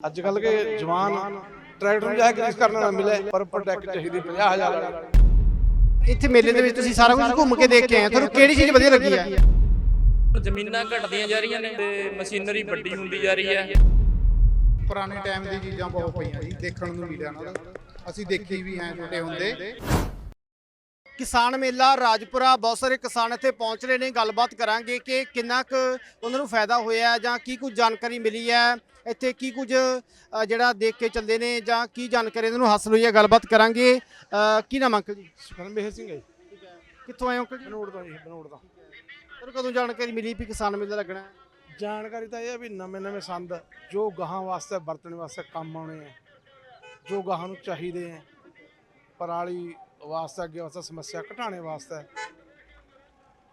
ਅੱਜ ਕੱਲ ਕੇ ਜਵਾਨ ਟਰੈਕਟਰ ਜਾ ਕੇ ਗ੍ਰੀਸ ਕਰਨਾ ਨਾ ਮਿਲੇ ਪਰ ਪ੍ਰੋਟੈਕਟ ਚਾਹੀਦੀ 50000 ਵਾਲੀ। ਇੱਥੇ ਮੇਲੇ ਦੇ ਵਿੱਚ ਤੁਸੀਂ ਸਾਰਾ ਕੁਝ ਘੁੰਮ ਕੇ ਦੇਖ ਕੇ ਆਏ। ਤੁਹਾਨੂੰ ਕਿਹੜੀ ਚੀਜ਼ ਵਧੀਆ ਲੱਗੀ ਹੈ ਜ਼ਮੀਨਾਂ ਘਟਦੀਆਂ ਜਾ ਰਹੀਆਂ ਨੇ ਤੇ ਮਸ਼ੀਨਰੀ ਵੱਡੀ ਹੁੰਦੀ ਜਾ ਰਹੀ ਹੈ। ਪੁਰਾਣੇ ਟਾਈਮ ਦੀ ਚੀਜ਼ਾਂ ਬਹੁਤ ਪਈਆਂ ਜੀ ਦੇਖਣ ਨੂੰ ਮਿਲਿਆ ਨਾ। ਅਸੀਂ ਦੇਖੀ ਵੀ ਐ ਛੋਟੇ ਹੁੰਦੇ। ਕਿਸਾਨ ਮੇਲਾ ਰਾਜਪੁਰਾ ਬਹੁਤ ਸਾਰੇ ਕਿਸਾਨ ਇੱਥੇ ਪਹੁੰਚ ਰਹੇ ਨੇ। ਗੱਲਬਾਤ ਕਰਾਂਗੇ ਕਿ ਕਿੰਨਾ ਕੁ ਉਹਨਾਂ ਨੂੰ ਫਾਇਦਾ ਹੋਇਆ ਜਾਂ ਕੀ ਕੁਝ ਜਾਣਕਾਰੀ ਮਿਲੀ ਹੈ। ਇੱਥੇ ਕੀ ਕੁਝ ਜਿਹੜਾ ਦੇਖ ਕੇ ਚੱਲਦੇ ਨੇ ਜਾਂ ਕੀ ਜਾਣਕਾਰੀ ਇਹਨਾਂ ਨੂੰ ਹਾਸਲ ਹੋਈ ਹੈ ਗੱਲਬਾਤ ਕਰਾਂਗੇ। ਕੀ ਨਾਮ ਅੰਕਲ ਜੀ? ਸੁਖਨ ਮੇਹਰ ਸਿੰਘ ਹੈ ਕਿੱਥੋਂ ਆਏ ਹੋ ਅੰਕਲ ਜੀ? ਬਨੋੜ ਤੋਂ ਜੀ ਬਨੋੜ ਤੋਂ। ਤੁਹਾਨੂੰ ਕਦੋਂ ਜਾਣਕਾਰੀ ਮਿਲੀ ਵੀ ਕਿਸਾਨ ਮੇਲਾ ਲੱਗਣਾ ਹੈ? ਜਾਣਕਾਰੀ ਤਾਂ ਇਹ ਹੈ ਵੀ ਨਵੇਂ ਨਵੇਂ ਸੰਦ ਜੋ ਗਾਹਾਂ ਵਾਸਤੇ ਵਰਤਣ ਵਾਸਤੇ ਕੰਮ ਆਉਣੇ ਆ ਜੋ ਗਾਹਾਂ ਨੂੰ ਚਾਹੀਦੇ ਆ ਪਰਾਲੀ ਵਾਸਤੇ ਅੱਗੇ ਵਾਸਤੇ ਸਮੱਸਿਆ ਘਟਾਣੇ ਵਾਸਤੇ।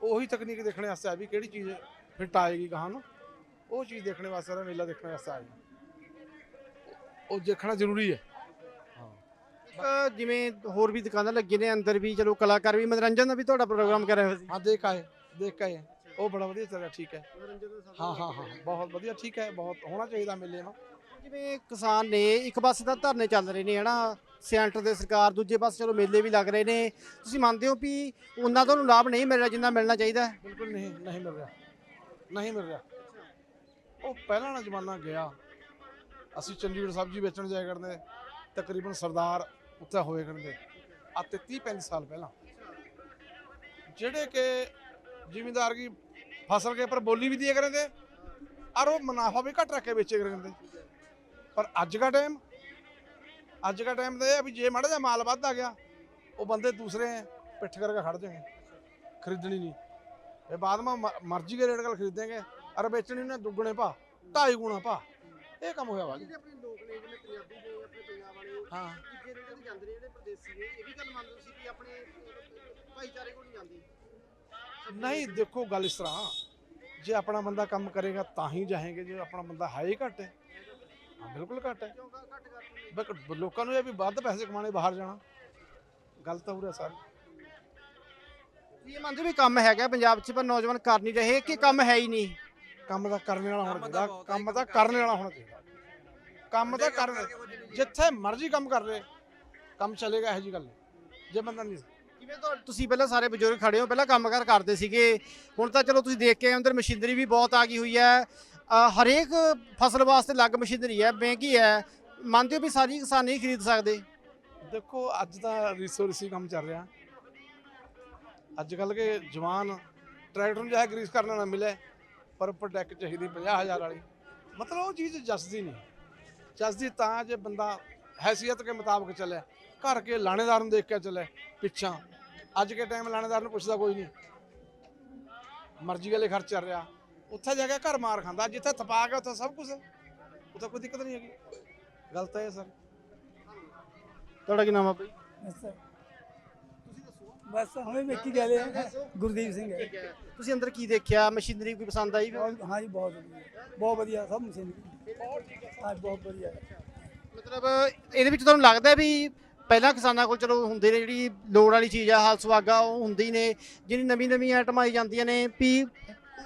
ਉਹੀ ਤਕਨੀਕ ਦੇਖਣ ਵਾਸਤੇ ਆ ਵੀ ਕਿਹੜੀ ਚੀਜ਼ ਫਿੱਟ ਆਏਗੀ ਗਾਹਾਂ ਨੂੰ। ਉਹ ਚੀਜ਼ ਦੇਖਣ ਵਾਸਤੇ ਮੇਲਾ ਦੇਖਣ ਵਾਸਤੇ ਆ ਉਹ ਦੇਖਣਾ ਜ਼ਰੂਰੀ ਹੈ। ਜਿਵੇਂ ਹੋਰ ਵੀ ਦੁਕਾਨਾਂ ਲੱਗੀਆਂ ਨੇ ਅੰਦਰ ਵੀ ਚਲੋ ਕਲਾਕਾਰ ਵੀ ਮਨੋਰੰਜਨ ਦਾ ਵੀ ਤੁਹਾਡਾ ਪ੍ਰੋਗਰਾਮ ਕਰ ਰਹੇ ਹੋ ਸੀ ਹਾਂ ਦੇਖ ਆਏ ਦੇਖ ਆਏ। ਉਹ ਬੜਾ ਵਧੀਆ ਚੱਲਿਆ ਠੀਕ ਹੈ ਹਾਂ ਹਾਂ ਹਾਂ। ਬਹੁਤ ਵਧੀਆ ਠੀਕ ਹੈ ਬਹੁਤ ਹੋਣਾ ਚਾਹੀਦਾ ਮੇਲੇ ਨੂੰ। ਜਿਵੇਂ ਕਿਸਾਨ ਨੇ ਇੱਕ ਪਾਸੇ ਤਾਂ ਧਰਨੇ ਚੱਲ ਰਹੇ ਨੇ ਹਨਾ? ਸੈਂਟਰ ਦੇ ਸਰਕਾਰ ਦੂਜੇ ਪਾਸੇ ਚਲੋ ਮੇਲੇ ਵੀ ਲੱਗ ਰਹੇ ਨੇ। ਤੁਸੀਂ ਮੰਨਦੇ ਹੋ ਵੀ ਉਹਨਾਂ ਤੁਹਾਨੂੰ ਲਾਭ ਨਹੀਂ ਮਿਲ ਰਿਹਾ ਜਿੰਨਾ ਮਿਲਣਾ ਚਾਹੀਦਾ ਹੈ? ਬਿਲਕੁਲ ਨਹੀਂ ਨਹੀਂ ਮਿਲ ਰਿਹਾ। ਨਹੀਂ ਮਿਲ ਰਿਹਾ। ਉਹ ਪਹਿਲਾਂ ਵਾਲਾ ਜ਼ਮਾਨਾ ਗਿਆ। ਅਸੀਂ ਚੰਡੀਗੜ੍ਹ ਸਬਜ਼ੀ ਵੇਚਣ ਜਾਇਆ ਕਰਦੇ। ਤਕਰੀਬਨ ਸਰਦਾਰ ਉੱਥੇ ਹੋਏ ਕਰਦੇ। ਅੱਜ ਤੇ 30 35 ਸਾਲ ਪਹਿਲਾਂ। ਜਿਹੜੇ ਕਿ ਜ਼ਿਮੀਂਦਾਰ ਕੀ ਫਸਲ ਕੇ ਉੱਪਰ ਬੋਲੀ ਵੀ ਦਿਆ ਕਰਦੇ, ਔਰ ਉਹ ਮੁਨਾਫਾ ਵੀ ਘੱਟ ਰੱਖ ਕੇ ਵੇਚੇ ਕਰਦੇ। ਪਰ ਅੱਜ ਦਾ ਟਾਈਮ ਅੱਜ ਦਾ ਟਾਈਮ ਤਾਂ ਇਹ ਆ ਵੀ ਜੇ ਮਾੜਾ ਜਿਹਾ ਮਾਲ ਵੱਧ ਆ ਗਿਆ ਉਹ ਬੰਦੇ ਦੂਸਰੇ ਪਿੱਠ ਕਰਕੇ ਖੜ ਜਾਣਗੇ। ਖਰੀਦਣੀ ਨਹੀਂ। ਇਹ ਬਾਅਦ ਮਾ ਮਰਜ਼ੀ ਦੇ ਰੇਟ ਨਾਲ ਖਰੀਦੇਂਗੇ। ਅਰ ਵੇਚਣੀ ਨੇ ਦੁੱਗਣੇ ਭਾ ਢਾਈ ਗੁਣਾ ਭਾ ਇਹ ਕੰਮ ਹੋਇਆ ਵਾ ਜੀ। ਆਪਣੇ ਲੋਕ ਨੇ ਜਿਵੇਂ ਪੰਜਾਬੀ ਨੇ ਆਪਣੇ ਪੰਜਾਬ ਵਾਲੇ ਹਾਂ। ਦੂਜੇ ਰੇਟਾਂ ਤੇ ਜਾਂਦੇ ਨੇ ਜਿਹੜੇ ਪ੍ਰਦੇਸੀ ਨੇ। ਇਹ ਵੀ ਗੱਲ ਮੰਨਦੇ ਸੀ ਕਿ ਆਪਣੇ ਭਾਈਚਾਰੇ ਕੋਲ ਨਹੀਂ ਜਾਂਦੀ? ਨਹੀਂ ਦੇਖੋ ਗੱਲ ਇਸ ਤਰ੍ਹਾਂ ਜੇ ਆਪਣਾ ਬੰਦਾ ਕੰਮ ਕਰੇਗਾ ਤਾਂ ਹੀ ਜਾਏਗੇ ਜੇ ਆਪਣਾ ਬੰਦਾ ਹੈ ਹੀ ਘੱਟ ਹੈ ਹਾਂ। ਬਿਲਕੁਲ ਘੱਟ ਹੈ। ਲੋਕਾਂ ਨੂੰ ਇਹ ਵੀ ਵੱਧ ਪੈਸੇ ਕਮਾਣੇ ਬਾਹਰ ਜਾਣਾ। ਗੱਲ ਤਾਂ ਉਰੇ ਸਾਰੀ। ਇਹ ਮੰਨਦੇ ਵੀ ਕੰਮ ਹੈਗਾ ਪੰਜਾਬ 'ਚ ਪਰ ਨੌਜਵਾਨ ਕਰ ਨਹੀਂ ਰਹੇ ਕਿ ਕੰਮ ਹੈ ਹੀ ਨਹੀਂ? ਕੰਮ ਤਾਂ ਕਰਨ ਵਾਲਾ ਹੋਣਾ ਚਾਹੀਦਾ। ਕੰਮ ਤਾਂ ਕਰਨ ਵਾਲਾ ਹੋਣਾ ਚਾਹੀਦਾ। ਕੰਮ ਤਾਂ ਕਰਨ ਜਿੱਥੇ ਮਰਜ਼ੀ ਕੰਮ ਕਰ ਲੈ ਕੰਮ ਚੱਲੇਗਾ ਇਹੋ ਜੀ ਗੱਲ। ਜੇ ਬੰਦਾ ਨਹੀਂ ਤੁਸੀਂ ਪਹਿਲਾਂ ਸਾਰੇ ਬਜ਼ੁਰਗ ਖੜੇ ਹੋ ਪਹਿਲਾਂ ਕੰਮਕਾਰ ਕਰਦੇ ਸੀਗੇ। ਹੁਣ ਤਾਂ ਚਲੋ ਤੁਸੀਂ ਦੇਖ ਕੇ ਆਏ, ਅੰਦਰ ਮਸ਼ੀਨਰੀ ਵੀ ਬਹੁਤ ਆ ਗਈ ਹੋਈ ਹੈ। ਹਰੇਕ ਫਸਲ ਵਾਸਤੇ ਅਲੱਗ ਮਸ਼ੀਨਰੀ ਹੈ, ਮਹਿੰਗੀ ਹੈ। ਮੰਨਦੇ ਹੋ ਵੀ ਸਾਰੀ ਕਿਸਾਨ ਨਹੀਂ ਖਰੀਦ ਸਕਦੇ? ਦੇਖੋ, ਅੱਜ ਦਾ ਰੀਸੋ ਰੀਸੀ ਕੰਮ ਚੱਲ ਰਿਹਾ। ਅੱਜ ਕੱਲ ਕੇ ਜਵਾਨ ਟਰੈਕਟਰ ਨੂੰ ਜਾ ਗਰੀਸ ਗ੍ਰੀਸ ਕਰਨਾ ਨਾ ਮਿਲੇ, ਪਰ ਪ੍ਰੋਟੈਕਟ ਚਾਹੀਦੀ 50000 ਵਾਲੀ। ਮਤਲਬ ਉਹ ਚੀਜ਼ ਜਸਦੀ ਨਹੀਂ। ਜਸਦੀ ਤਾਂ ਜੇ ਬੰਦਾ ਹੈਸੀਅਤ ਕੇ ਮੁਤਾਬਕ ਚੱਲੇ ਘਰ ਕੇ ਲਾਣੇਦਾਰ ਨੂੰ ਦੇਖ ਕੇ ਚੱਲੇ, ਪਿੱਛਾਂ। ਅੱਜ ਕੇ ਟਾਈਮ ਲਾਣੇਦਾਰ ਨੂੰ ਪੁੱਛਦਾ ਕੋਈ ਨਹੀਂ। ਮਰਜ਼ੀ ਵਾਲੇ ਖਰਚ ਚੱਲ ਰਿਹਾ। ਉੱਥੇ ਜਾ ਕੇ ਘਰ ਮਾਰ ਖਾਂਦਾ ਜਿੱਥੇ ਥਪਾ ਕੇ ਉੱਥੇ ਸਭ ਕੁਝ ਉੱਥੇ ਕੋਈ ਦਿੱਕਤ ਨਹੀਂ ਹੈਗੀ। ਗੱਲ ਤਾਂ ਇਹ ਹੈ ਸਰ। ਤੁਹਾਡਾ ਕੀ ਨਾਮ ਆ ਬਈ? ਬਸ ਹੁਣੇ ਵੇਖੀ ਗਏ ਗੁਰਦੀਪ ਸਿੰਘ ਹੈ। ਤੁਸੀਂ ਅੰਦਰ ਕੀ ਦੇਖਿਆ? ਮਸ਼ੀਨਰੀ ਕੋਈ ਪਸੰਦ ਆਈ? ਬਹੁਤ- ਹਾਂ ਜੀ ਬਹੁਤ ਵਧੀਆ। ਬਹੁਤ ਵਧੀਆ ਸਭ ਮਸ਼ੀਨ ਹਾਂ ਬਹੁਤ ਵਧੀਆ। ਮਤਲਬ ਇਹਦੇ ਵਿੱਚ ਤੁਹਾਨੂੰ ਲੱਗਦਾ ਹੈ ਵੀ ਪਹਿਲਾਂ ਕਿਸਾਨਾਂ ਕੋਲ ਚਲੋ ਹੁੰਦੇ ਨੇ ਜਿਹੜੀ ਲੋੜ ਵਾਲੀ ਚੀਜ਼ ਆ ਹਲ ਸੁਆਗਾ ਉਹ ਹੁੰਦੀ ਨੇ। ਜਿਹੜੀ ਨਵੀਂ ਨਵੀਂ ਆਈਟਮ ਆਈ ਜਾਂਦੀਆਂ ਨੇ ਵੀ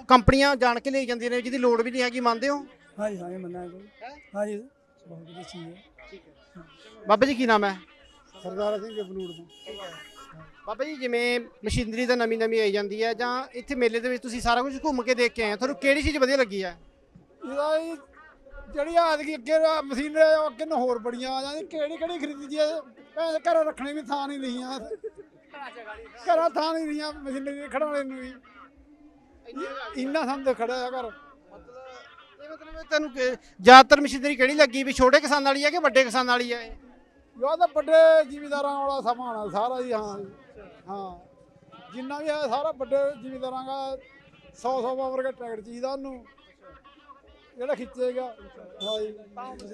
ਕੰਪਨੀਆਂ ਜਾਣ ਕੇ ਲਈ ਜਾਂਦੀਆਂ ਨੇ ਜਿਹਦੀ ਲੋੜ ਵੀ ਨਹੀਂ ਹੈਗੀ ਮੰਨਦੇ ਹੋ? ਹਾਂ ਜੀ ਹਾਂ ਜੀ ਮੰਨਾ ਕੋਈ ਹਾਂ? ਜੀ ਬਹੁਤ ਵਧੀਆ ਚੀਜ਼ ਹੈ। ਬਾਬਾ ਜੀ ਕੀ ਨਾਮ ਹੈ? ਸਰਦਾਰ ਸਿੰਘ ਬਨੂੜ ਤੋਂ ਬਾਬਾ ਜੀ ਜਿਵੇਂ ਮਸ਼ੀਨਰੀ ਤਾਂ ਨਵੀਂ ਨਵੀਂ ਆਈ ਜਾਂਦੀ ਹੈ ਜਾਂ ਇੱਥੇ ਮੇਲੇ ਦੇ ਵਿੱਚ ਤੁਸੀਂ ਸਾਰਾ ਕੁਝ ਘੁੰਮ ਕੇ ਦੇਖ ਕੇ ਆਏ ਹੋ ਤੁਹਾਨੂੰ ਕਿਹੜੀ ਚੀਜ਼ ਵਧੀਆ ਲੱਗੀ ਹੈ? ਇਹਦਾ ਜੀ ਜਿਹੜੀ ਆਦਗੀ ਅੱਗੇ ਮਸ਼ੀਨ ਅੱਗੇ ਨੂੰ ਹੋਰ ਬੜੀਆਂ ਆ ਜਾਂਦੀ ਕਿਹੜੀ ਕਿਹੜੀ ਖਰੀਦੀ ਜੀ ਭੈਣ ਘਰ ਰੱਖਣੇ ਵੀ ਥਾਂ ਨਹੀਂ ਲਈਆਂ ਘਰਾਂ ਥਾਂ ਨਹੀਂ ਲਈਆਂ ਮਸ਼ੀਨਰੀ ਖੜਾਉਣੇ ਨੂੰ ਵੀ। ਇੰਨਾ ਸੰਦ ਖੜਾ ਆ ਘਰ। ਇਹ ਮਤਲਬ ਤੁਹਾਨੂੰ ਕਿ- ਜ਼ਿਆਦਾਤਰ ਮਸ਼ੀਨਰੀ ਕਿਹੜੀ ਲੱਗੀ ਵੀ ਛੋਟੇ ਕਿਸਾਨ ਵਾਲੀ ਹੈ ਕਿ ਵੱਡੇ ਕਿਸਾਨ ਵਾਲੀ ਹੈ ਇਹ? ਯਾ ਤਾਂ ਵੱਡੇ ਜ਼ਿਮੀਦਾਰਾਂ ਵਾਲਾ ਸਮਾਨ ਆ ਸਾਰਾ ਜੀ ਹਾਂ। ਹਾਂ। ਜਿੰਨਾ ਵੀ ਹੈ ਸਾਰਾ ਵੱਡੇ ਜ਼ਿਮੀਦਾਰਾਂ ਦਾ 100 100 ਪਾਵਰ ਦਾ ਟਰੈਕਟਰ ਚਾਹੀਦਾ ਉਹਨੂੰ। ਜਿਹੜਾ ਖਿੱਚੇਗਾ। ਹਾਂ ਜੀ।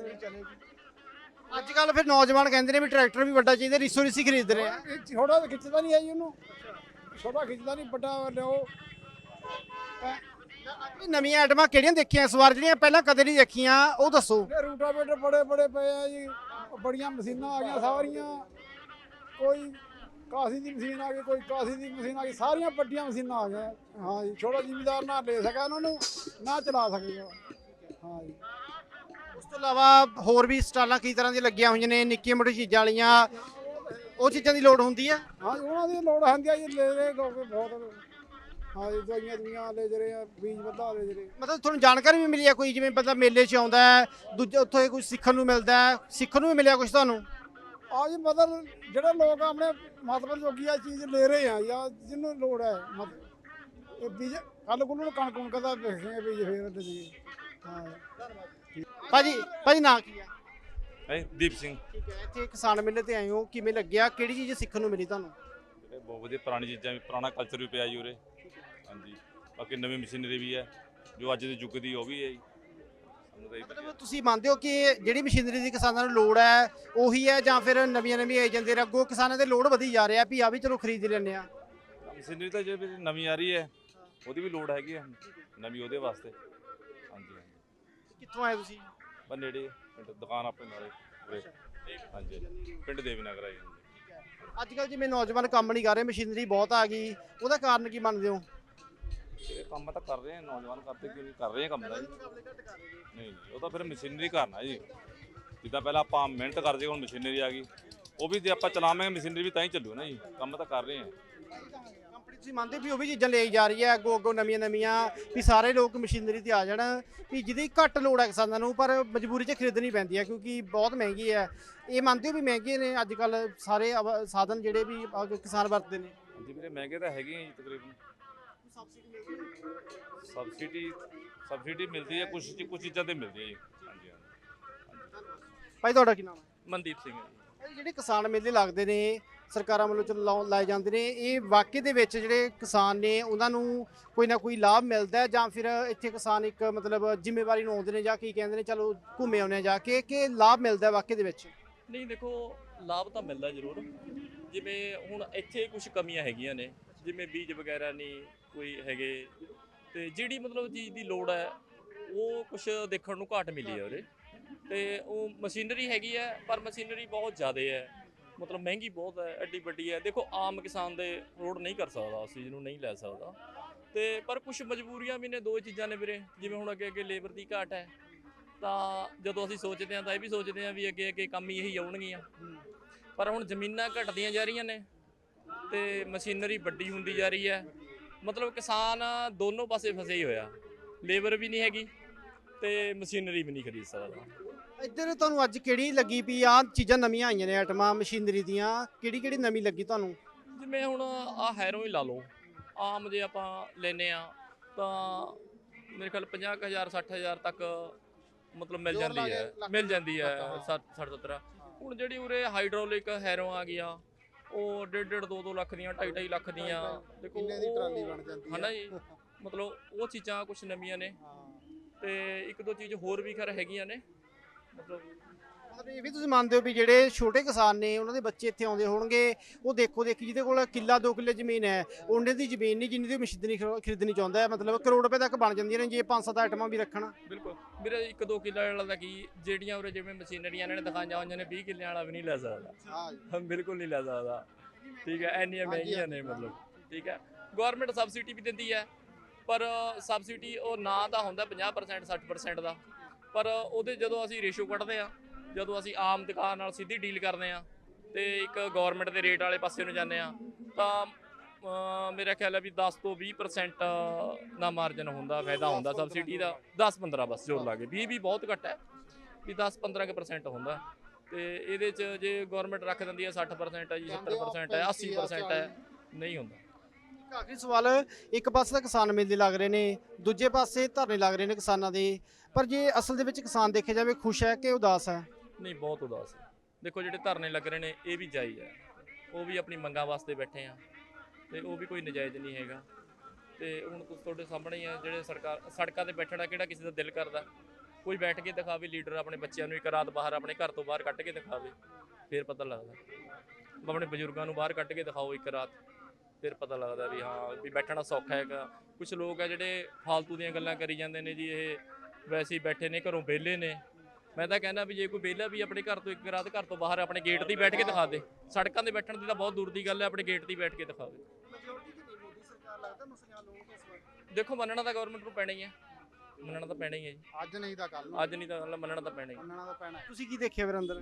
ਅੱਜ ਕੱਲ ਫਿਰ ਨੌਜਵਾਨ ਕਹਿੰਦੇ ਨੇ ਵੀ ਟਰੈਕਟਰ ਵੀ ਵੱਡਾ ਚਾਹੀਦਾ ਰੀਸੋ ਰੀਸੀ ਖਰੀਦ ਰਹੇ ਆ। ਇਹ ਛੋਟਾ ਤਾਂ ਖਿੱਚਦਾ ਨਹੀਂ ਹੈ ਜੀ ਉਹਨੂੰ। ਛੋਟਾ ਖਿੱਚਦਾ ਨਹੀਂ ਵੱਡਾ ਲਿਓ ਨਵੀਆਂ ਆਈਟਮਾਂ ਕਿਹੜੀਆਂ ਦੇਖੀਆਂ? ਇਸ ਵਾਰ ਜਿਹੜੀਆਂ ਪਹਿਲਾਂ ਕਦੇ ਨਹੀਂ ਦੇਖੀਆਂ ਉਹ ਦੱਸੋ। ਇਹ ਰੂਟਾਵੇਟਰ ਬੜੇ ਬੜੇ ਪਏ ਆ ਜੀ। ਬੜੀਆਂ ਮਸ਼ੀਨਾਂ ਆ ਗਈਆਂ ਸਾਰੀਆਂ। ਕੋਈ ਕਾਸੀ ਦੀ ਮਸ਼ੀਨ ਆ ਗਈ ਕੋਈ ਕਾਸੀ ਦੀ ਮਸ਼ੀਨ ਆ ਗਈ। ਸਾਰੀਆਂ ਵੱਡੀਆਂ ਮਸ਼ੀਨਾਂ ਆ ਗਈਆਂ। ਹਾਂ ਜੀ ਛੋਟਾ ਜ਼ਿਮੀਦਾਰ ਨਾ ਲੈ ਸਕਾ ਉਹਨਾਂ ਨੂੰ ਨਾ ਚਲਾ ਸਕੇਗਾ ਹਾਂ ਜੀ। ਉਸ ਤੋਂ ਇਲਾਵਾ ਹੋਰ ਵੀ ਸਟਾਲਾਂ ਕਈ ਤਰ੍ਹਾਂ ਦੀਆਂ ਲੱਗੀਆਂ ਹੋਈਆਂ ਨੇ ਨਿੱਕੀਆਂ ਮੋਟੀਆਂ ਚੀਜ਼ਾਂ ਵਾਲੀਆਂ। ਉਹ ਚੀਜ਼ਾਂ ਦੀ ਲੋੜ ਹੁੰਦੀ ਆ? ਹਾਂ ਜੀ, ਉਹਨਾਂ ਦੀ ਲੋੜ ਹੁੰਦੀ ਆ ਜੀ ਲੈ ਰਹੇ ਲੋਕ ਬਹੁਤ। ਹਾਂ ਜੀ ਦਵਾਈਆਂ ਦੁਈਆਂ ਲੈ ਜਰੇ ਆ ਬੀਜ ਵਧਾ ਲੈ ਜਰੇ ਮਤਲਬ ਤੁਹਾਨੂੰ ਜਾਣਕਾਰੀ ਵੀ ਮਿਲੀ ਆ ਕੋਈ ਜਿਵੇਂ ਬੰਦਾ ਮੇਲੇ 'ਚ ਆਉਂਦਾ ਹੈ ਦੂਜੇ ਉੱਥੋਂ ਕੁਝ ਸਿੱਖਣ ਨੂੰ ਮਿਲਦਾ ਹੈ ਸਿੱਖਣ ਨੂੰ ਵੀ ਮਿਲਿਆ ਕੁਝ ਤੁਹਾਨੂੰ? ਆ ਜੀ ਮਤਲਬ ਜਿਹੜੇ ਲੋਕ ਆਪਣੇ ਮਤਲਬ ਜੋਗੀ ਆ ਚੀਜ਼ ਲੈ ਰਹੇ ਆ ਜਾਂ ਜਿਹਨੂੰ ਲੋੜ ਹੈ ਮਤਲਬ ਇਹ ਬੀਜ ਕੱਲ ਕੋਲ ਨੂੰ ਕਣਕ ਕੁਣਕ ਦਾ ਵੇਖਦੇ ਬੀਜ ਫੇਰ ਤੇ ਜੀ। ਹਾਂ। ਭਾਜੀ ਭਾਜੀ ਨਾਂ ਕੀ ਆ? ਹੈ ਦੀਪ ਸਿੰਘ। ਠੀਕ ਹੈ ਇੱਥੇ ਕਿਸਾਨ ਮੇਲੇ ਤੇ ਆਏ ਹੋ ਕਿਵੇਂ ਲੱਗਿਆ ਕਿਹੜੀ ਚੀਜ਼ ਸਿੱਖਣ ਨੂੰ ਮਿਲੀ ਤੁਹਾਨੂੰ? ਜਿਹੜੇ ਬਹੁਤ ਵਧੀਆ ਪੁਰਾਣੀ ਚੀਜ਼ਾਂ ਵੀ ਪੁਰਾਣਾ ਕਲਚਰ ਵੀ ਪਿਆ ਜੀ ਉਰੇ। ਹਾਂਜੀ। ਬਾਕੀ ਨਵੀਂ ਮਸ਼ੀਨਰੀ ਵੀ ਹੈ ਜੋ ਅੱਜ ਦੇ ਯੁੱਗ ਦੀ ਉਹ ਵੀ ਹੈ ਜੀ। ਸਾਨੂੰ ਤਾਂ ਇਹ ਮਤਲਬ ਤੁਸੀਂ ਮੰਨਦੇ ਹੋ ਕਿ ਜਿਹੜੀ ਮਸ਼ੀਨਰੀ ਦੀ ਕਿਸਾਨਾਂ ਨੂੰ ਲੋੜ ਹੈ ਉਹੀ ਹੈ ਜਾਂ ਫਿਰ ਨਵੀਆਂ ਨਵੀਆਂ ਜਾਂਦੀਆਂ ਨੇ ਅੱਗੋਂ ਕਿਸਾਨਾਂ ਦੇ ਲੋੜ ਵਧੀ ਜਾ ਰਿਹਾ ਵੀ ਆ ਵੀ ਚਲੋ ਖਰੀਦ ਲੈਂਦੇ ਆ ਮਸ਼ੀਨਰੀ ਤਾਂ ਜੇ ਨਵੀਂ ਆ ਰਹੀ ਹੈ ਉਹਦੀ ਵੀ ਲੋੜ ਹੈਗੀ ਹੈ। ਨਵੀਂ ਉਹਦੇ ਵਾਸਤੇ। ਹਾਂਜੀ ਹਾਂਜੀ। ਕਿੱਥੋਂ ਆਏ ਤੁਸੀਂ? ਬਸ ਨੇੜੇ ਪਿੰਡ ਦੁਕਾਨ ਆਪਣੇ ਨਾਲੇ ਉਰੇ ਹਾਂਜੀ ਹਾਂਜੀ। ਪਿੰਡ ਦੇਵੀ ਨਗਰ ਆਈ ਅੱਜ ਕੱਲ ਜਿਵੇਂ ਨੌਜਵਾਨ ਕੰਮ ਨਹੀਂ ਕਰ ਰਹੇ ਮਸ਼ੀਨਰੀ ਬਹੁਤ ਆ ਗਈ। ਉਹਦਾ ਕਾਰਨ ਕੀ ਮੰਨਦੇ ਹੋ? ਇਹ ਕੰਮ ਤਾਂ ਕਰ ਰਹੇ ਆ ਨੌਜਵਾਨ ਕਰਦੇ ਕਿਉਂ ਨਹੀਂ ਕਰ ਰਹੇ ਆ ਕੰਮ ਦਾ ਜੀ। ਨਹੀਂ ਨਹੀਂ ਉਹ ਤਾਂ ਫਿਰ ਮਸ਼ੀਨਰੀ ਕਰਨਾ ਜੀ। ਜਿੱਦਾਂ ਪਹਿਲਾਂ ਆਪਾਂ ਮਿਹਨਤ ਕਰਦੇ ਹੁਣ ਮਸ਼ੀਨਰੀ ਆ ਗਈ। ਉਹ ਵੀ ਜੇ ਆਪਾਂ ਚਲਾਵਾਂਗੇ ਮਸ਼ੀਨਰੀ ਵੀ ਤਾਂ ਹੀ ਚੱਲੂ ਨਾ ਜੀ। ਕੰਮ ਤਾਂ ਕਰ ਰਹੇ ਆ। ਕੰਪਨੀ ਤੁਸੀਂ ਮੰਨਦੇ ਵੀ ਉਹ ਵੀ ਚੀਜ਼ਾਂ ਲਈ ਜਾ ਰਹੀ ਹੈ ਅੱਗੋਂ ਅੱਗੋਂ ਨਵੀਆਂ ਨਵੀਆਂ ਵੀ ਸਾਰੇ ਲੋਕ ਮਸ਼ੀਨਰੀ ਤੇ ਆ ਜਾਣ। ਵੀ ਜਿਹਦੀ ਘੱਟ ਲੋੜ ਹੈ ਕਿਸਾਨਾਂ ਨੂੰ ਪਰ ਮਜਬੂਰੀ 'ਚ ਖਰੀਦਣੀ ਪੈਂਦੀ ਹੈ ਕਿਉਂਕਿ ਬਹੁਤ ਮਹਿੰਗੀ ਹੈ ਇਹ ਮੰਨਦੇ ਹੋ ਵੀ ਮਹਿੰਗੇ ਨੇ ਅੱਜ ਕੱਲ ਸਾਰੇ ਅਵ- ਸਾਧਨ ਜਿਹੜੇ ਵੀ ਕਿਸਾਨ ਵਰਤਦੇ ਨੇ? ਵੀਰੇ ਮਹਿੰਗੇ ਤਾਂ ਹੈਗੇ ਆ ਜੀ ਤਕਰੀਬਨ। ਸਬਸਿਡੀ ਸਬਸਿਡੀ ਮਿਲਦੀ ਹੈ ਕੁਝ ਕੁਝ ਚੀਜ਼ਾਂ ਤੇ ਮਿਲਦੀ ਹੈ ਜੀ। ਹਾਂਜੀ ਹਾਂਜੀ। ਭਾਈ ਤੁਹਾਡਾ ਕੀ ਨਾਮ ਹੈ? ਮਨਦੀਪ ਸਿੰਘ ਹੈ ਜਿਹੜੇ ਕਿਸਾਨ ਮੇਲੇ ਲੱਗਦੇ ਨੇ ਸਰਕਾਰਾਂ ਵੱਲੋਂ ਚਲਾਉ ਲਾਏ ਜਾਂਦੇ ਨੇ ਇਹ ਵਾਕਈ ਦੇ ਵਿੱਚ ਜਿਹੜੇ ਕਿਸਾਨ ਨੇ ਉਹਨਾਂ ਨੂੰ ਕੋਈ ਨਾ ਕੋਈ ਲਾਭ ਮਿਲਦਾ ਹੈ ਜਾਂ ਫਿਰ ਇੱਥੇ ਕਿਸਾਨ ਇੱਕ ਮਤਲਬ ਜ਼ਿੰਮੇਵਾਰੀ ਨੂੰ ਆਉਂਦੇ ਨੇ ਜਾਂ ਕੀ ਕਹਿੰਦੇ ਨੇ ਚਲੋ ਘੁੰਮੇ ਆਉਂਦੇ ਆ ਜਾ ਕੇ ਕਿ ਲਾਭ ਮਿਲਦਾ ਹੈ ਵਾਕਈ ਦੇ ਵਿੱਚ? ਨਹੀਂ ਦੇਖੋ ਲਾਭ ਤਾਂ ਮਿਲਦਾ ਜ਼ਰੂਰ। ਜਿਵੇਂ ਹੁਣ ਇੱਥੇ ਕੁਝ ਕਮੀਆਂ ਹੈਗੀਆਂ ਨੇ ਜਿਵੇਂ ਬੀਜ ਵਗੈਰਾ ਨਹੀਂ ਕੋਈ ਹੈਗੇ। ਤੇ ਜਿਹੜੀ ਮਤਲਬ ਚੀਜ਼ ਦੀ ਲੋੜ ਹੈ, ਉਹ ਕੁਝ ਦੇਖਣ ਨੂੰ ਘਾਟ ਮਿਲੀ ਹੈ ਉਰੇ ਤੇ ਉਹ ਮਸ਼ੀਨਰੀ ਹੈਗੀ ਹੈ, ਪਰ ਮਸ਼ੀਨਰੀ ਬਹੁਤ ਜ਼ਿਆਦਾ ਹੈ। ਮਤਲਬ ਮਹਿੰਗੀ ਬਹੁਤ ਹੈ, ਐਡੀ ਵੱਡੀ ਹੈ। ਦੇਖੋ, ਆਮ ਕਿਸਾਨ ਦੇ ਰੋਡ ਨਹੀਂ ਕਰ ਸਕਦਾ, ਉਸ ਚੀਜ਼ ਨੂੰ ਨਹੀਂ ਲੈ ਸਕਦਾ। ਤੇ ਪਰ ਕੁਝ ਮਜਬੂਰੀਆਂ ਵੀ ਨੇ ਦੋ ਚੀਜ਼ਾਂ ਨੇ ਵੀਰੇ। ਜਿਵੇਂ ਹੁਣ ਅੱਗੇ ਅੱਗੇ ਲੇਬਰ ਦੀ ਘਾਟ ਹੈ, ਤਾਂ ਜਦੋਂ ਅਸੀਂ ਸੋਚਦੇ ਹਾਂ, ਤਾਂ ਇਹ ਵੀ ਸੋਚਦੇ ਹਾਂ ਵੀ ਅੱਗੇ ਅੱਗੇ ਕੰਮ ਹੀ ਇਹੀ ਆਉਣਗੀਆਂ। ਪਰ ਹੁਣ ਜ਼ਮੀਨਾਂ ਘਟਦੀਆਂ ਜਾ ਰਹੀਆਂ ਨੇ, ਤੇ ਮਸ਼ੀਨਰੀ ਵੱਡੀ ਹੁੰਦੀ ਜਾ ਰਹੀ ਹੈ। ਮਤਲਬ ਕਿਸਾਨ ਦੋਨੋਂ ਪਾਸੇ ਫਸੇ ਹੀ ਹੋਇਆ ਲੇਬਰ ਵੀ ਨਹੀਂ ਹੈਗੀ ਤੇ ਮਸ਼ੀਨਰੀ ਵੀ ਨਹੀਂ ਖਰੀਦ ਸਕਦਾ। ਇੱਧਰ ਤੁਹਾਨੂੰ ਅੱਜ ਕਿਹੜੀ ਲੱਗੀ ਵੀ ਆ? ਚੀਜ਼ਾਂ ਨਵੀਆਂ ਆਈਆਂ ਨੇ ਆਈਟਮਾਂ ਮਸ਼ੀਨਰੀ ਦੀਆਂ। ਕਿਹੜੀ ਕਿਹੜੀ ਨਵੀਂ ਲੱਗੀ ਤੁਹਾਨੂੰ? ਜਿਵੇਂ ਹੁਣ ਆ ਹੈਰੋ ਹੀ ਲਾ ਲਓ। ਆਮ ਜੇ ਆਪਾਂ ਲੈਨੇ ਆ ਤਾਂ ਮੇਰੇ ਖਿਆਲ 50000 60000 ਤੱਕ ਮਤਲਬ ਮਿਲ ਜਾਂਦੀ ਹੈ। ਮਿਲ ਜਾਂਦੀ ਹੈ ਹਾਂ। 60 70 ਹੁਣ ਜਿਹੜੀ ਉਰੇ ਹਾਈਡ੍ਰੋਲਿਕ ਹੈਰੋ ਆ ਗਈਆਂ ਉਹ ਡੇਢ ਡੇਢ 2 2 ਲੱਖ ਦੀਆਂ 2.5 2.5 ਲੱਖ ਦੀਆਂ ਦੇਖੋ ਕਿੰਨੇ ਦੀ ਟਰਾਲੀ ਬਣ ਜਾਂਦੀ ਹੈ ਹਨਾ ਜੀ? ਮਤਲਬ ਉਹ ਚੀਜ਼ਾਂ ਕੁਝ ਨਵੀਆਂ ਨੇ। ਤੇ ਇੱਕ ਦੋ ਚੀਜ਼ ਹੋਰ ਵੀ ਖਰ ਹੈਗੀਆਂ ਨੇ। ਮਤਲਬ ਮਤਲਬ ਇਹ ਵੀ ਤੁਸੀਂ ਮੰਨਦੇ ਹੋ ਵੀ ਜਿਹੜੇ ਛੋਟੇ ਕਿਸਾਨ ਨੇ ਉਹਨਾਂ ਦੇ ਬੱਚੇ ਇੱਥੇ ਆਉਂਦੇ ਹੋਣਗੇ ਉਹ ਦੇਖੋ ਦੇਖੀ ਜਿਹਦੇ ਕੋਲ ਕਿੱਲਾ ਦੋ ਕਿੱਲੇ ਜ਼ਮੀਨ ਹੈ ਉਹਨੇ ਦੀ ਜ਼ਮੀਨ ਨਹੀਂ ਜਿੰਨੀ ਦੀ ਮਸ਼ੀਨਰੀ ਖਰ- ਖਰੀਦਣੀ ਚਾਹੁੰਦਾ ਹੈ ਮਤਲਬ ਕਰੋੜ ਰੁਪਏ ਤੱਕ ਬਣ ਜਾਂਦੀਆਂ ਨੇ ਜੇ ਪੰਜ ਸੱਤ ਆਈਟਮਾਂ ਵੀ ਰੱਖਣ। ਬਿਲਕੁਲ। ਵੀਰੇ ਇੱਕ ਦੋ ਕਿੱਲੇ ਵਾਲਾ ਦਾ ਕੀ ਜਿਹੜੀਆਂ ਉਰੇ ਜਿਵੇਂ ਮਸ਼ੀਨਰੀਆਂ ਇਹਨਾਂ ਨੇ ਦਿਖਾਈਆਂ ਹੋਈਆਂ ਨੇ 20 ਕਿੱਲਿਆਂ ਵਾਲਾ ਵੀ ਨਹੀਂ ਲੈ ਸਕਦਾ। ਹਾਂ ਬਿਲਕੁਲ ਨਹੀਂ ਲੈ ਸਕਦਾ। ਠੀਕ ਹੈ ਹਾਂਜੀ, ਮਹਿੰਗੀਆਂ ਨੇ ਮਤਲਬ। ਠੀਕ ਹੈ ਗਵਰਨਮੈਂਟ ਸਬਸਿਡੀ ਵੀ ਦਿੰਦੀ ਹੈ ਪਰ ਸਬਸਿਡੀ ਉਹ ਨਾ ਤਾਂ ਹੁੰਦਾ 50% 60% ਦਾ। ਪਰ ਉਹਦੇ ਜਦੋਂ ਅਸੀਂ ਰੇਸ਼ੋ ਕੱਢਦੇ ਆ ਜਦੋਂ ਅਸੀਂ ਆਮ ਦੁਕਾਨ ਨਾਲ ਸਿੱਧੀ ਡੀਲ ਕਰਦੇ ਆ ਤੇ ਇੱਕ ਗਵਰਨਮੈਂਟ ਦੇ ਰੇਟ ਵਾਲੇ ਪਾਸੇ ਨੂੰ ਜਾਂਦੇ ਆ ਤਾਂ ਮੇਰਾ ਖਿਆਲ ਹੈ ਵੀ 10 ਤੋਂ 20% ਦਾ ਮਾਰਜਨ ਹੁੰਦਾ ਫਾਇਦਾ ਹੁੰਦਾ ਸਬਸਿਡੀ ਦਾ। 10 15 ਬਸ ਜੋਰ ਲਾ ਕੇ। 20 ਵੀ ਬਹੁਤ ਘੱਟ ਹੈ ਵੀ 10 15 ਕੁ percent ਹੁੰਦਾ। ਤੇ ਇਹਦੇ ਚ ਜੇ ਗਵਰਨਮੈਂਟ ਰੱਖ ਦਿੰਦੀ ਹੈ 60% ਹੈ ਜੀ 70% ਹੈ 80% ਹੈ ਨਹੀਂ ਹੁੰਦਾ। ਆਖਰੀ ਸਵਾਲ ਇੱਕ ਪਾਸੇ ਤਾਂ ਕਿਸਾਨ ਮੇਲੇ ਲੱਗ ਰਹੇ ਨੇ ਦੂਜੇ ਪਾਸੇ ਧਰਨੇ ਲੱਗ ਰਹੇ ਨੇ ਕਿਸਾਨਾਂ ਦੇ। ਪਰ ਜੇ ਅਸਲ ਦੇ ਵਿੱਚ ਕਿਸਾਨ ਦੇਖਿਆ ਜਾਵੇ ਖੁਸ਼ ਹੈ ਕਿ ਉਦਾਸ ਹੈ? ਨਹੀਂ, ਬਹੁਤ ਉਦਾਸ ਹੈ ਦੇਖੋ, ਜਿਹੜੇ ਧਰਨੇ ਲੱਗ ਰਹੇ ਨੇ, ਇਹ ਵੀ ਜਾਇਜ਼ ਹੈ। ਉਹ ਵੀ ਆਪਣੀ ਮੰਗਾਂ ਵਾਸਤੇ ਬੈਠੇ ਆ ਤੇ ਉਹ ਵੀ ਕੋਈ ਨਜਾਇਜ਼ ਨਹੀਂ ਹੈਗਾ। ਤੇ ਹੁਣ ਤੁਹਾਡੇ ਸਾਹਮਣੇ ਹੀ ਆ, ਜਿਹੜੇ ਸਰਕਾਰ, ਸੜਕਾਂ ਤੇ ਬੈਠਣਾ ਕਿਹੜਾ ਕਿਸੇ ਦਾ ਦਿਲ ਕਰਦਾ? ਕੋਈ ਬੈਠ ਕੇ ਦਿਖਾਵੇ, ਲੀਡਰ ਆਪਣੇ ਬੱਚਿਆਂ ਨੂੰ ਇੱਕ ਰਾਤ ਬਾਹਰ, ਆਪਣੇ ਘਰ ਤੋਂ ਬਾਹਰ ਕੱਢ ਕੇ ਦਿਖਾਵੇ, ਫਿਰ ਪਤਾ ਲੱਗਦਾ। ਆਪਣੇ ਬਜ਼ੁਰਗਾਂ ਨੂੰ ਬਾਹਰ ਕੱਢ ਕੇ ਦਿਖਾਓ ਇੱਕ ਰਾਤ, ਫਿਰ ਪਤਾ ਲੱਗਦਾ ਵੀ ਹਾਂ, ਵੀ ਬੈਠਣਾ ਸੌਖਾ ਹੈਗਾ। ਕੁਝ ਲੋਕ ਆ ਜਿਹੜੇ ਫਾਲਤੂ ਦੀਆਂ ਗੱਲਾਂ ਕਰੀ ਜਾਂਦੇ ਨੇ ਜੀ, ਇਹ ਵੈਸੇ ਹੀ ਬੈਠੇ ਨੇ, ਘਰੋਂ ਵਿਹਲੇ ਨੇ। ਮੈਂ ਤਾਂ ਕਹਿੰਦਾ ਵੀ ਜੇ ਕੋਈ ਵਿਹਲਾ ਵੀ ਆਪਣੇ ਘਰ ਤੋਂ ਇੱਕ ਰਾਤ ਘਰ ਤੋਂ ਬਾਹਰ ਆਪਣੇ ਗੇਟ ਤੇ ਹੀ ਬੈਠ ਕੇ ਦਿਖਾ ਦੇ। ਸੜਕਾਂ ਤੇ ਬੈਠਣ ਦੀ ਤਾਂ ਬਹੁਤ ਦੂਰ ਦੀ ਗੱਲ ਹੈ ਆਪਣੇ ਗੇਟ ਤੇ ਹੀ ਬੈਠ ਕੇ ਦਿਖਾਵੇ ਦੇਖੋ ਮੰਨਣਾ ਤਾਂ ਗਵਰਨਮੈਂਟ ਨੂੰ ਪੈਣਾ ਹੀ ਹੈ। ਮੰਨਣਾ ਤਾਂ ਪੈਣਾ ਹੀ ਹੈ ਜੀ। ਅੱਜ ਨਹੀਂ ਤਾਂ ਕੱਲ ਨੂੰ। ਅੱਜ ਨਹੀਂ ਤਾਂ ਕੱਲ੍ਹ ਮੰਨਣਾ ਤਾਂ ਪੈਣਾ ਹੀ। ਮੰਨਣਾ ਤਾਂ ਪੈਣਾ ਹੈ। ਤੁਸੀਂ ਕੀ ਦੇਖਿਆ ਫਿਰ ਅੰਦਰ?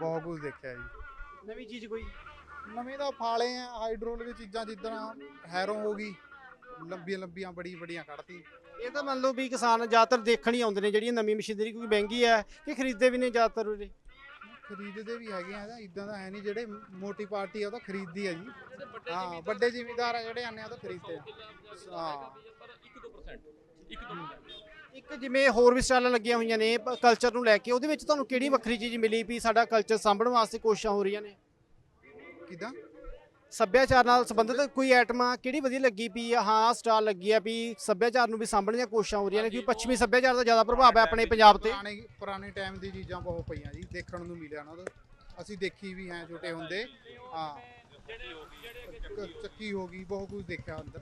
ਬਹੁਤ ਕੁਝ ਦੇਖਿਆ ਜੀ। ਨਵੀਂ ਚੀਜ਼ ਕੋਈ? ਨਵੇਂ ਤਾਂ ਫਾਲੇ ਆ ਹਾਈਡ੍ਰੋਲਿਕ ਚੀਜ਼ਾਂ ਜਿੱਦਾਂ ਹੈਰੋ ਹੋ ਗਈ ਲੰਬੀਆਂ ਲੰਬੀਆਂ ਬੜੀ ਬੜੀਆਂ ਕੱਢਤੀ। ਇਹ ਤਾਂ ਮੰਨ ਲਓ ਵੀ ਕਿਸਾਨ ਜ਼ਿਆਦਾਤਰ ਦੇਖਣ ਹੀ ਆਉਂਦੇ ਨੇ ਜਿਹੜੀਆਂ ਨਵੀਂ ਮਸ਼ੀਨਰੀ ਕਿਉਂਕਿ ਮਹਿੰਗੀ ਹੈ ਕਿ ਖਰੀਦਦੇ ਵੀ ਨੇ ਜ਼ਿਆਦਾਤਰ ਉਰੇ ਖਰੀਦਦੇ ਵੀ ਹੈਗੇ ਆ ਇਦਾਂ ਦਾ ਹੈ ਨਹੀਂ ਜਿਹੜੇ ਮੋਟੀ ਪਾਰਟੀ ਆ ਉਹ ਤਾਂ ਖਰੀਦਦੀ ਆ ਜੀ। ਹਾਂ ਵੱਡੇ ਜ਼ਿਮੀਂਦਾਰ ਆ ਜਿਹੜੇ ਆਨੇ ਆ ਉਹ ਤਾਂ ਖਰੀਦਦੇ ਆ। ਹਾਂ। ਪਰ 1-2% 1-2% ਇੱਕ ਜਿਵੇਂ ਹੋਰ ਵੀ ਸਟਾਲਾਂ ਲੱਗੀਆਂ ਹੋਈਆਂ ਨੇ ਕਲਚਰ ਨੂੰ ਲੈ ਕੇ ਉਹਦੇ ਵਿੱਚ ਤੁਹਾਨੂੰ ਕਿਹੜੀ ਵੱਖਰੀ ਚੀਜ਼ ਮਿਲੀ ਵੀ ਸਾਡਾ ਕਲਚਰ ਸਾਂਭਣ ਵਾਸਤੇ ਕੋਸ਼ਿਸ਼ਾਂ ਹੋ ਰਹੀਆਂ ਨੇ? ਕਿਦਾਂ? ਸੱਭਿਆਚਾਰ ਨਾਲ ਸੰਬੰਧਿਤ ਕੋਈ ਆਈਟਮ ਆ ਕਿਹੜੀ ਵਧੀਆ ਲੱਗੀ ਵੀ ਹਾਂ ਸਟਾਲ ਲੱਗੀ ਆ ਵੀ ਸੱਭਿਆਚਾਰ ਨੂੰ ਵੀ ਸਾਂਭਣ ਦੀਆਂ ਕੋਸ਼ਿਸ਼ਾਂ ਹੋ ਰਹੀਆਂ ਨੇ ਕਿਉਂਕਿ ਪੱਛਮੀ ਸੱਭਿਆਚਾਰ ਦਾ ਜ਼ਿਆਦਾ ਪ੍ਰਭਾਵ ਹੈ ਆਪਣੇ ਪੰਜਾਬ ਤੇ। ਪੁਰਾਣੇ ਪੁਰਾਣੇ ਟਾਈਮ ਦੀ ਚੀਜ਼ਾਂ ਬਹੁਤ ਪਈਆਂ ਜੀ ਦੇਖਣ ਨੂੰ ਮਿਲਿਆ ਨਾ। ਅਸੀਂ ਦੇਖੀ ਵੀ ਐ ਛੋਟੇ ਹੁੰਦੇ ਹਾਂ। ਕ- ਚੱਕੀ ਹੋ ਗਈ ਬਹੁਤ ਕੁਝ ਦੇਖਿਆ ਅੰਦਰ।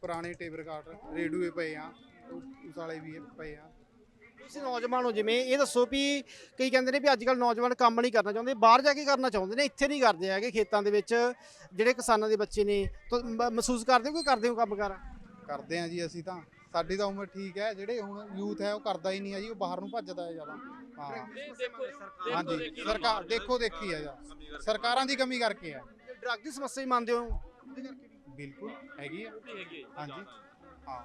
ਪੁਰਾਣੇ ਟੇਬਲ ਕਾਟ ਰੇਡੂਏ ਪਏ ਆ ਉਸ ਵਾਲੇ ਵੀ ਪਏ ਆ। ਤੁਸੀਂ ਨੌਜਵਾਨ ਹੋ ਜਿਵੇਂ ਇਹ ਦੱਸੋ ਵੀ ਕਈ ਕਹਿੰਦੇ ਨੇ ਵੀ ਅੱਜ ਕੱਲ ਨੌਜਵਾਨ ਕੰਮ ਨਹੀਂ ਕਰਨਾ ਚਾਹੁੰਦੇ ਬਾਹਰ ਜਾ ਕੇ ਕਰਨਾ ਚਾਹੁੰਦੇ ਨੇ ਇੱਥੇ ਨਹੀਂ ਕਰਦੇ ਹੈਗੇ ਖੇਤਾਂ ਦੇ ਵਿੱਚ ਜਿਹੜੇ ਕਿਸਾਨਾਂ ਦੇ ਬੱਚੇ ਨੇ ਤਾਂ ਮ- ਮਹਿਸੂਸ ਕਰਦੇ ਹੋ ਕਿ ਕਰਦੇ ਹੋ ਕੰਮ ਕਾਰ? ਕਰਦੇ ਆ ਜੀ ਅਸੀਂ ਤਾਂ ਸਾਡੀ ਤਾਂ ਉਮਰ ਠੀਕ ਹੈ ਜਿਹੜੇ ਹੁਣ ਯੂਥ ਹੈ ਉਹ ਕਰਦਾ ਹੀ ਨਹੀਂ ਆ ਜੀ ਉਹ ਬਾਹਰ ਨੂੰ ਭੱਜਦਾ ਹੈ ਜ਼ਿਆਦਾ ਹਾਂ। ਹਾਂਜੀ ਸਰਕਾਰ ਦੇਖੋ ਦੇਖੀ ਆ ਜੀ ਸਰਕਾਰਾਂ ਦੀ ਕਮੀ ਕਰਕੇ ਆ ਡਰੱਗ ਦੀ ਸਮੱਸਿਆ ਵੀ ਮੰਨਦੇ ਹੋ? ਬਿਲਕੁਲ ਹੈਗੀ ਆ ਹੈ। ਹਾਂਜੀ ਹਾਂ।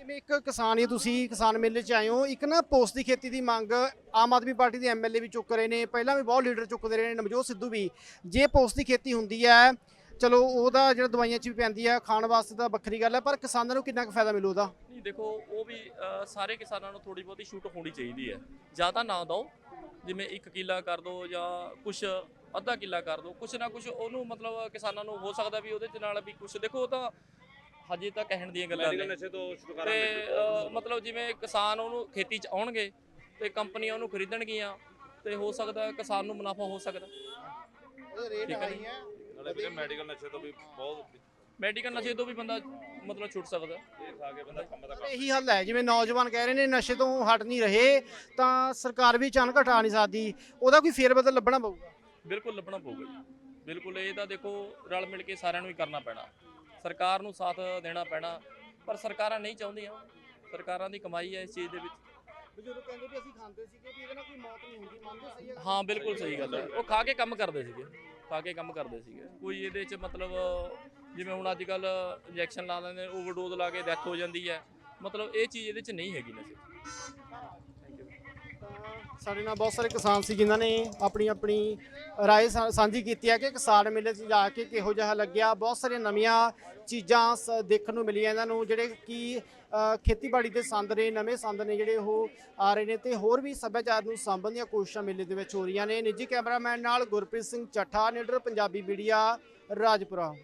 ਜਿਵੇਂ ਇੱਕ ਕਿਸਾਨ ਤੁਸੀਂ ਕਿਸਾਨ ਮੇਲੇ 'ਚ ਆਏ ਹੋ ਇੱਕ ਨਾ ਪੋਸਟ ਦੀ ਖੇਤੀ ਦੀ ਮੰਗ ਆਮ ਆਦਮੀ ਪਾਰਟੀ ਦੇ ਐਮਐਲਏ ਵੀ ਚੁੱਕ ਰਹੇ ਨੇ ਪਹਿਲਾਂ ਵੀ ਬਹੁਤ ਲੀਡਰ ਚੁੱਕਦੇ ਰਹੇ ਨੇ ਨਵਜੋਤ ਸਿੱਧੂ ਵੀ। ਜੇ ਪੋਸਟ ਦੀ ਖੇਤੀ ਹੁੰਦੀ ਹੈ ਚਲੋ ਉਹਦਾ ਜਿਹੜਾ ਦਵਾਈਆਂ 'ਚ ਵੀ ਪੈਂਦੀ ਹੈ ਖਾਣ ਵਾਸਤੇ ਤਾਂ ਵੱਖਰੀ ਗੱਲ ਹੈ ਪਰ ਕਿਸਾਨਾਂ ਨੂੰ ਕਿੰਨਾ ਕੁ ਫਾਇਦਾ ਮਿਲੂ ਉਹਦਾ? ਨਹੀਂ ਦੇਖੋ ਉਹ ਵੀ ਅ, ਸਾਰੇ ਕਿਸਾਨਾਂ ਨੂੰ ਥੋੜੀ ਬਹੁਤੀ ਛੂਟ ਹੋਣੀ ਚਾਹੀਦੀ ਹੈ। ਜ਼ਿਆਦਾ ਨਾ ਦਿਓ ਜਿਵੇਂ 1 ਕਿੱਲਾ ਕਰ ਦਿਓ ਜਾਂ ਕੁਛ ਅੱਧਾ ਕਿੱਲਾ ਕਰ ਦਿਓ ਕੁਛ ਨਾ ਕੁਛ ਉਹਨੂੰ ਮਤਲਬ ਕਿਸਾਨਾਂ ਨੂੰ ਹੋ ਸਕਦਾ ਵੀ ਉਹਦੇ ਚ ਨਾਲ ਵੀ ਕੁਛ। ਦੇਖੋ ਉਹ ਤਾਂ ਹਜੇ ਤਾਂ ਕਹਿਣ ਦੀਆਂ ਗੱਲਾਂ ਨੇ। ਨਸ਼ੇ ਤੋਂ ਛੁਟਕਾਰਾ ਤੇ ਮਿਲ ਜੂਗਾ। ਅ, ਮਤਲਬ ਜਿਵੇਂ ਕਿਸਾਨ ਉਹਨੂੰ ਖੇਤੀ ਚ ਆਉਣਗੇ ਤੇ ਕੰਪਨੀਆਂ ਉਹਨੂੰ ਖਰੀਦਣਗੀਆਂ ਤੇ ਹੋ ਸਕਦਾ ਕਿਸਾਨ ਨੂੰ ਮੁਨਾਫਾ ਹੋ ਸਕਦਾ। ਉਹਦੇ ਰੇਟ ਠੀਕ ਹੈ ਹਾਈ ਹੈ। ਨਾਲੇ ਵੀਰੇ ਮੈਡੀਕਲ ਨਸ਼ੇ ਤੋਂ ਵੀ ਬਹੁਤ ਮੈਡੀਕਲ ਨਸ਼ੇ ਤੋਂ ਵੀ ਬੰਦਾ ਮਤਲਬ ਛੁੱਟ ਸਕਦਾ। ਇਹ ਖਾ ਕੇ ਬੰਦਾ ਕੰਮ ਦਾ ਪਰ ਇਹੀ ਹੱਲ ਹੈ ਜਿਵੇਂ ਨੌਜਵਾਨ ਕਹਿ ਰਹੇ ਨੇ ਨਸ਼ੇ ਤੋਂ ਹਟ ਨਹੀਂ ਰਹੇ ਤਾਂ ਸਰਕਾਰ ਵੀ ਅਚਾਨਕ ਹਟਾ ਨਹੀਂ ਸਕਦੀ। ਉਹਦਾ ਕੋਈ ਫੇਰ ਬਦਲ ਲੱਭਣਾ ਪਊਗਾ? ਬਿਲਕੁਲ ਲੱਭਣਾ ਪਊਗਾ ਜੀ। ਬਿਲਕੁਲ ਇਹ ਤਾਂ ਦੇਖੋ ਰਲ ਮਿਲ ਕੇ ਸਾਰਿਆਂ ਨੂੰ ਹੀ ਕਰਨਾ ਪੈਣਾ। ਸਰਕਾਰ ਨੂੰ ਸਾਥ ਦੇਣਾ ਪੈਣਾ ਪਰ ਸਰਕਾਰਾਂ ਨਹੀਂ ਚਾਹੁੰਦੀਆਂ। ਸਰਕਾਰਾਂ ਦੀ ਕਮਾਈ ਹੈ ਇਸ ਚੀਜ਼ ਦੇ ਵਿੱਚ। ਬਜ਼ੁਰਗ ਕਹਿੰਦੇ ਵੀ ਅਸੀਂ ਖਾਂਦੇ ਸੀਗੇ ਵੀ ਇਹਦੇ ਨਾਲ ਕੋਈ ਮੌਤ ਨਹੀਂ ਹੁੰਦੀ ਮੰਨਦੇ ਸਹੀ ਹੈ ਹਾਂ ਬਿਲਕੁਲ ਸਹੀ ਗੱਲ ਹੈ। ਉਹ ਖਾ ਕੇ ਕੰਮ ਕਰਦੇ ਸੀਗੇ ਖਾ ਕੇ ਕੰਮ ਕਰਦੇ ਸੀਗੇ। ਕੋਈ ਇਹਦੇ 'ਚ ਮਤਲਬ ਜਿਵੇਂ ਹੁਣ ਅੱਜ ਕੱਲ ਇੰਜੈਕਸ਼ਨ ਲਾ ਲੈਂਦੇ ਓਵਰਡੋਜ਼ ਲਾ ਕੇ ਡੈਥ ਹੋ ਜਾਂਦੀ ਹੈ। ਮਤਲਬ ਇਹ ਚੀਜ਼ ਇਹਦੇ 'ਚ ਨਹੀਂ ਹੈਗੀ ਨਸ਼ੇ ਸਾਡੇ ਨਾਲ ਬਹੁਤ ਸਾਰੇ ਕਿਸਾਨ ਸੀ ਜਿਨ੍ਹਾਂ ਨੇ ਆਪਣੀ ਆਪਣੀ ਰਾਏ ਸਾ- ਸਾਂਝੀ ਕੀਤੀ ਹੈ ਕਿ ਕਿਸਾਨ ਮੇਲੇ 'ਚ ਜਾ ਕੇ ਕਿਹੋ ਜਿਹਾ ਲੱਗਿਆ। ਬਹੁਤ ਸਾਰੀਆਂ ਨਵੀਆਂ ਚੀਜ਼ਾਂ ਸ- ਦੇਖਣ ਨੂੰ ਮਿਲੀਆਂ ਇਹਨਾਂ ਨੂੰ ਜਿਹੜੇ ਕਿ ਅ, ਖੇਤੀਬਾੜੀ ਦੇ ਸੰਦ ਨੇ ਨਵੇਂ ਸੰਦ ਨੇ ਜਿਹੜੇ ਉਹ ਆ ਰਹੇ ਨੇ ਤੇ ਹੋਰ ਵੀ ਸੱਭਿਆਚਾਰ ਨੂੰ ਸਾਂਭਣ ਦੀਆਂ ਕੋਸ਼ਿਸ਼ਾਂ ਮੇਲੇ ਦੇ ਵਿੱਚ ਹੋ ਰਹੀਆਂ ਨੇ। ਨਿੱਜੀ ਕੈਮਰਾਮੈਨ ਨਾਲ ਗੁਰਪ੍ਰੀਤ ਸਿੰਘ ਚੱਠਾ ਨਿਡਰ ਪੰਜਾਬੀ ਮੀਡੀਆ ਰਾਜਪੁਰਾ।